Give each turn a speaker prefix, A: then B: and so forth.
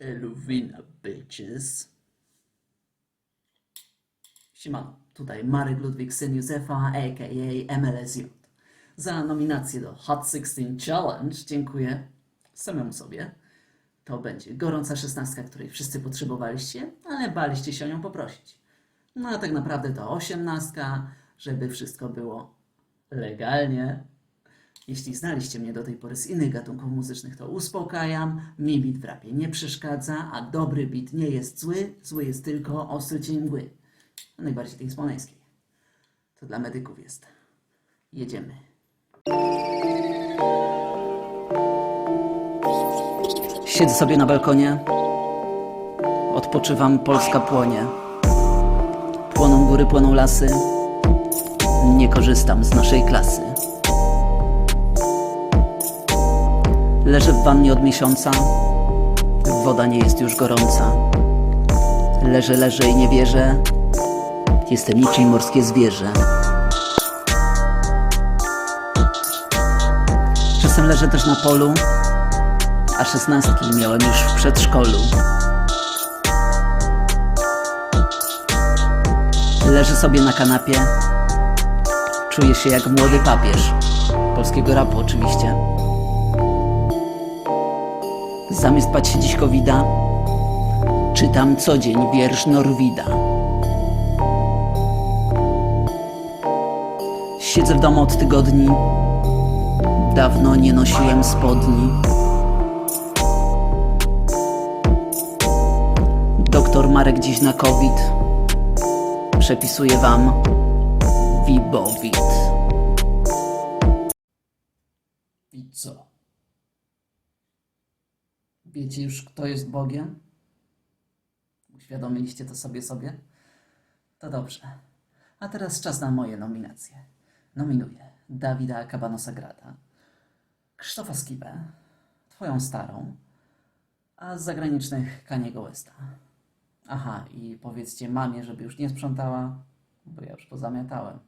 A: Eluwina, bitches. Siemano, tutaj Marek Ludwik, syn Józefa, a.k.a. MLSJ. Za nominację do Hot 16 Challenge dziękuję samemu sobie. To będzie gorąca szesnastka, której wszyscy potrzebowaliście, ale baliście się o nią poprosić. No a tak naprawdę to osiemnastka, żeby wszystko było legalnie. Jeśli znaliście mnie do tej pory z innych gatunków muzycznych, to uspokajam. Mi bit w rapie nie przeszkadza, a dobry bit nie jest zły. Zły jest tylko ostry cień mgły. A najbardziej tej smoleńskiej. To dla medyków jest. Jedziemy. Siedzę sobie na balkonie. Odpoczywam, Polska płonie. Płoną góry, płoną lasy. Nie korzystam z naszej klasy. Leżę w wannie od miesiąca. Woda nie jest już gorąca. Leżę, leżę i nie wierzę. Jestem niczym morskie zwierzę. Czasem leżę też na polu, a szesnastki miałem już w przedszkolu. Leżę sobie na kanapie. Czuję się jak młody papież. Polskiego rapu oczywiście. Zamiast bać się dziś covida, czytam co dzień wiersz Norwida. Siedzę w domu od tygodni, dawno nie nosiłem spodni. Doktor Marek dziś na COVID przepisuje wam Vibovit. I co? Wiecie już, kto jest Bogiem? Uświadomiliście to sobie sobie? To dobrze. A teraz czas na moje nominacje. Nominuję Dawida Cabanosa Grata, Krzysztofa Skibę, Twoją starą, a z zagranicznych Kaniego Westa. Aha, i powiedzcie mamie, żeby już nie sprzątała, bo ja już pozamiatałem.